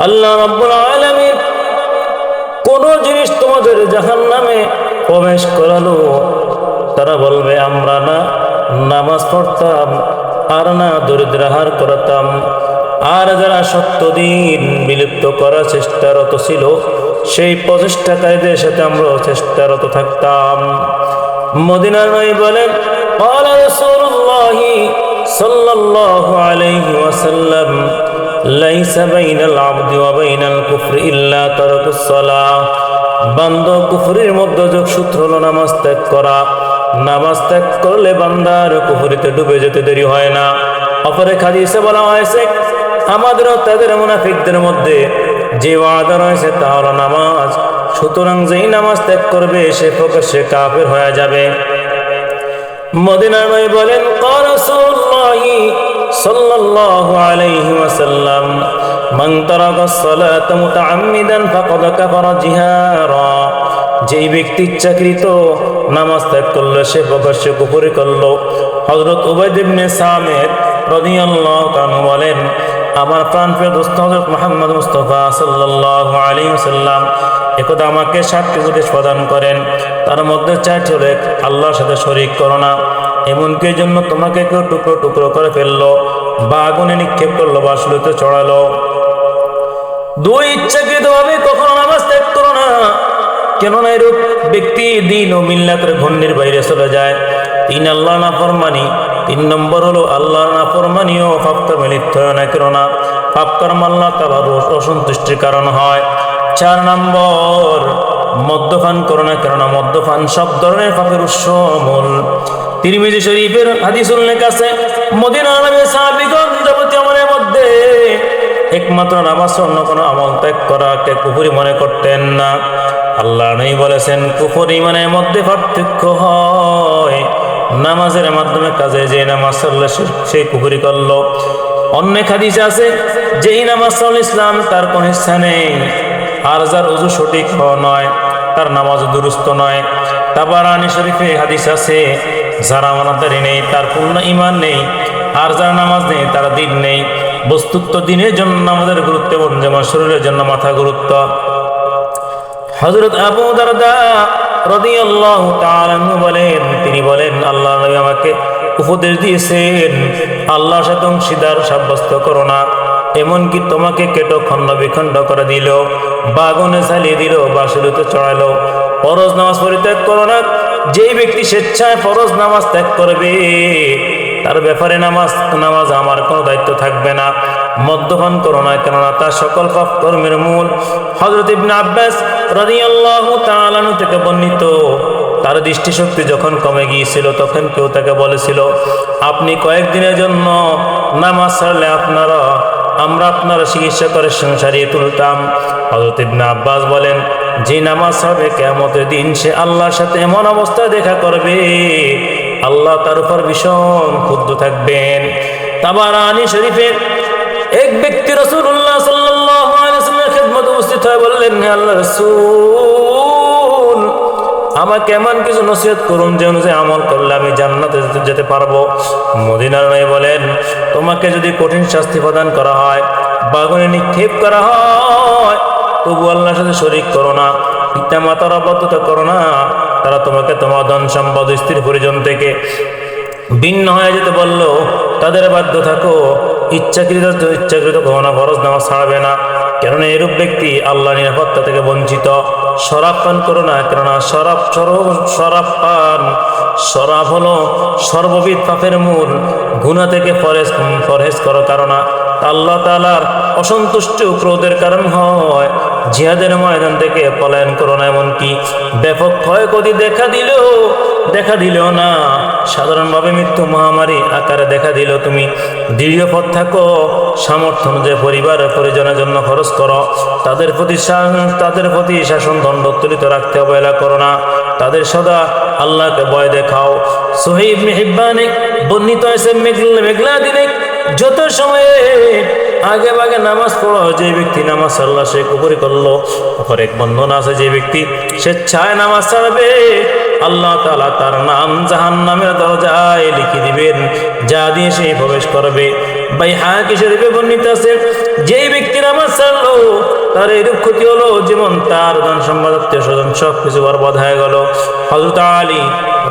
আল্লাহ রাব্বুল আলামিন কোন জিনিস তোমাদের জাহান নামে প্রবেশ করালো তারা বলবে আমরা না নামাজ পড়তাম আর না দরিদ্র হার করতাম আর যারা সত্য দিন বিলুপ্ত করার চেষ্টারত ছিল সেই প্রচেষ্টাকারীদের সাথে আমরা চেষ্টারত থাকতাম মদিনার নয় বলেন قال رسول الله صلى الله عليه وسلم ليس بين العبد وبين الكفر إلا ترك الصلاة বান্দ কুফরির মধ্যে যোগ সূত্র হলো নামাজ ত্যাগ করা নামাজ ত্যাগ করলে বান্দার কুফরিতে ডুবে যেতে দেরি হয় না অপরে খাদিসে বলা হয়েছে আমাদেরও তাদের মুনাফিকদের মধ্যে যে ওয়াদা রয়েছে তা হলো নামাজ সুতরাং যেই নামাজ ত্যাগ করবে সে প্রকাশ্যে কাফের হয়ে যাবে মদিনার নয় বলেন قال সাল্লাল্লাহু আলাইহি ওয়াসাল্লাম, মান তারাকা সালাতা মুতাআম্মিদান ফাকাদ কাফারা জিহারা যেই ব্যক্তি ইচ্ছাকৃত নামাজ ত্যাগ করল, সে প্রকাশ্য কুপুরে করল। হজরত উবাইদ ইবনে সামেদ রাদিয়াল্লাহু তাআলা বলেন, আমার প্রাণপ্রিয় দোস্ত হজরত মোহাম্মদ মুস্তফা সাল্লাল্লাহু আলাইহি ওয়াসাল্লাম একদা আমাকে সাতটি উপদেশ প্রদান করেন। তার মধ্যে চারটি হলো আল্লাহর সাথে শরীক করো না। এমনকি জন্য তোমাকে কেউ টুকরো টুকরো করে ফেলল, বা আগুনে নিক্ষেপ করল, বা শুলিতে চড়ালো দুই ইচ্ছাকৃত ভাবে কখনো নামাজ ত্যাগ করো না। কেননা এরূপ ব্যক্তি দিন ও মিল্লাতের ঘন্ডির বাইরে চলে যায়। তিন আল্লাহ না ফরমানি তিন নম্বর হলো আল্লাহ না ফরমানি ও পাপকর্মে লিপ্ত হয় না, কেননা পাপকর্ম আল্লাহ তালার অসন্তুষ্টির কারণ হয়। চার নম্বর, মদ্যপান করো না, কেননা মদ্যপান সব ধরনের পাপের উৎস মূল। তিরমিজি শরীফের হাদিস উল্লেখ আছে মদিনা নামে সাহাবিগণ যাবতীয় আমলের মধ্যে একমাত্র নামাজ অন্য কোনো আমল ত্যাগ করাকে কুপুরি মনে করতেন না। আল্লাহ নেই বলেছেন কুপুর ইমানের মধ্যে পার্থক্য হয়। নামাজের মাধ্যমে কাজে যে নামাজ চললে সেই কুপুরি করল। অন্য হাদিস আছে, যেই নামাজ চল ইসলাম তার কোন নেই। আর যার উজু সঠিক নয়, তার নামাজ দুরুস্ত নয়। তাবারানি শরীফে হাদিস আছে, যারা আমানাদারি নেই, তার পূর্ণ ইমান নেই, আর যারা নামাজ নেই, তার দিন নেই। বস্তুত্ব দিনের জন্য আমাদের গুরুত্বপূর্ণ যেমন শরীরের জন্য মাথা গুরুত্ব। হজরত আবু দারদা রাদিয়াল্লাহু তাআলা বলেন, তিনি বলেন, আল্লাহ নবী আমাকে উপদেশ দিয়েছেন, আল্লাহর সাথে অংশীদার সাব্যস্ত করো না। এমনকি তোমাকে কেটো খণ্ড বিখণ্ড করে দিল। বাগনে চালিয়ে দিল বা শুরুতে চড়ালো। ফরজ নামাজ পরিত্যাগ করো না, যেই ব্যক্তি স্বেচ্ছায় ফরজ নামাজ ত্যাগ করবে, তার ব্যাপারে নামাজ নামাজ আমার কোনো দায়িত্ব থাকবে না। মদ্যপান করো না, কেননা তার সকল পাপ কর্মের মূল হজরত ইবনে আব্বাস রাদিয়াল্লাহু তাআলা থেকে বর্ণিত। তার দৃষ্টিশক্তি যখন কমে গিয়েছিল, তখন কেউ তাকে বলেছিল, আপনি কয়েকদিনের জন্য নামাজ ছাড়লে আপনারা, আমরা আপনারা চিকিৎসা করে সংসারিয়ে তুলতাম। হজরত ইবনে আব্বাস বলেন, যে নামাজ ছাড়বে কেমতের দিন সে আল্লাহর সাথে এমন অবস্থায় দেখা করবে। আল্লাহ তার উপর ভীষণ ক্ষুদ্র থাকবেন। তাবার আনি শরীফের এক ব্যক্তি রসুল্লাহ ওয়াসাল্লামের খেদমত উপস্থিত হয়ে বললেন আল্লাহ রসুল, আমাকে এমন কিছু নসিহত করুন যে অনুযায়ী আমল করলে আমি জান্নাতে যেতে পারব। মদিনার নয় বলেন, তোমাকে যদি কঠিন শাস্তি প্রদান করা হয়, বাগুনে নিক্ষেপ করা হয় তবু আল্লাহর সাথে শরিক করো না, পিতা মাতার অবদ্ধতা করো না, তারা তোমাকে তোমার ধন সম্পদ স্ত্রী পরিজন থেকে ভিন্ন হয়ে যেতে বলল, তাদের বাধ্য থাকো, ইচ্ছাকৃত ইচ্ছাকৃত কখনো ফরজ নামাজ ছাড়বে না। কেননা এরূপ ব্যক্তি আল্লাহ নিরাপত্তা থেকে বঞ্চিত। শরাব পান করো না, কেননা শরাব শরাব পান, শরাব হলো সর্ববিধ পাপের মূল গুণা থেকে ফরেজ ফরেজ করো কারণ আল্লাহ তালার অসন্তুষ্ট ক্রোধের কারণ হয়। জিহাদের ময়দান থেকে পলায়ন করো না, এমনকি ব্যাপক ক্ষয়ক্ষতি দেখা দিলেও দেখা দিলেও না। সাধারণভাবে মৃত্যু মহামারী আকারে দেখা দিল। তুমি দৃঢ় পথ থাকো, সামর্থ্য অনুযায়ী পরিবার পরিজনের জন্য খরচ করো। তাদের প্রতি তাদের প্রতি শাসন দণ্ড তুলিত রাখতে অবহেলা করো না। তাদের সদা আল্লাহকে ভয় দেখাও। সোহেব মেহিবানে বর্ণিত হয়েছে মেঘলা দিনে যত সময়ে আগে ভাগে নামাজ পড়ো, যে ব্যক্তি নামাজ আল্লাহ সে কুপুরি করল। অপর এক বন্ধন আছে, যে ব্যক্তি স্বেচ্ছায় নামাজ ছাড়বে, আল্লাহ তালা তার নাম জাহান নামের দরজায় লিখে দিবেন, যা দিয়ে সে প্রবেশ করবে। ভাই হা কিশোরীকে বর্ণিত আছে, যেই ব্যক্তি নামাজ ছাড়লো, তার এরূপ ক্ষতি হলো যেমন তার ধন সম্পদ, আত্মীয় স্বজন সব কিছু বরবাদ হয়ে গেল। হজরত আলী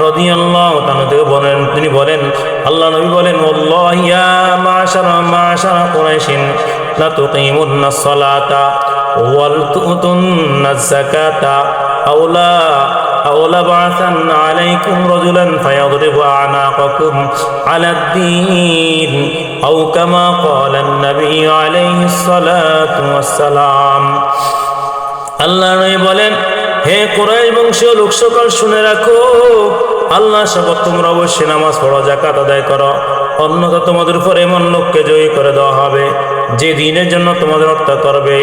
রদিয়াল্লাহ তানু থেকে বলেন, তিনি বলেন, আল্লাহ নবী বলেন, ওয়াল্লাহ ইয়া মাশারা মাশারা কুরাইশিন, লা তুকিমুন্না সালাতা, ওয়াল তুতুন্না যাকাতা আওলা أولى بعثا عليكم رجلا فيضرب أعناقكم على الدين أو كما قال النبي عليه الصلاة والسلام আল্লাহ নবী বলেন হে কোরআশ বংশীয় লোক সকল শুনে রাখো আল্লাহ শপথ তোমরা অবশ্যই নামাজ পড়ো জাকাত আদায় করো অন্যথা তোমাদের উপর এমন লোককে জয়ী করে দেওয়া হবে যে দিনের জন্য তোমাদের হত্যা করবে